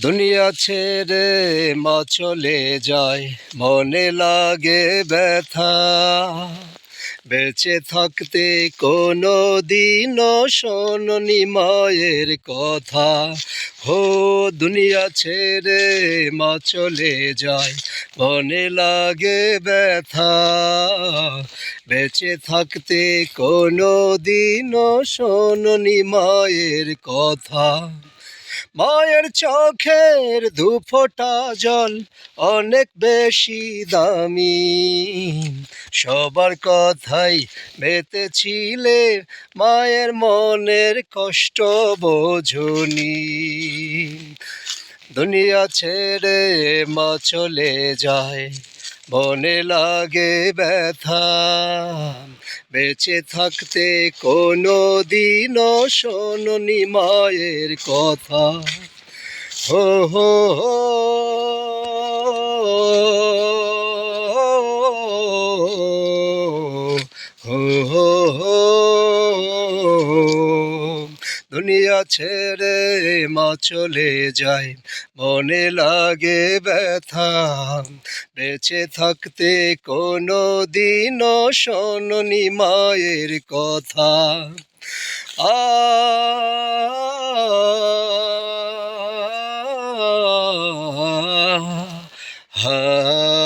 দুনিয়া ছেড়ে মা চলে যায়। মনে লাগে ব্যথা। বেঁচে থাকতে কোনো দিনও শোনি মায়ের কথা। হো, দুনিয়া ছেড়ে মা চলে যায়। মনে লাগে ব্যথা। বেঁচে থাকতে কোনো দিনও শোনি মায়ের কথা। মায়ের চোখের দুফোটা জল অনেক বেশি দামি। সবার কথাই বেতেছিলে মায়ের মনের কষ্ট বোঝনি। দুনিয়া ছেড়ে মা চলে যায়, মনে লাগে ব্যথা। বেঁচে থাকতে কোনো দিন শোনি মায়ের কথা। হো হো। হো হো হো। দুনিয়া ছেড়ে মা চলে যায় মনে লাগে ব্যথা, বেঁচে থাকতে কোনো দিনও শোননি মায়ের কথা। আ, হা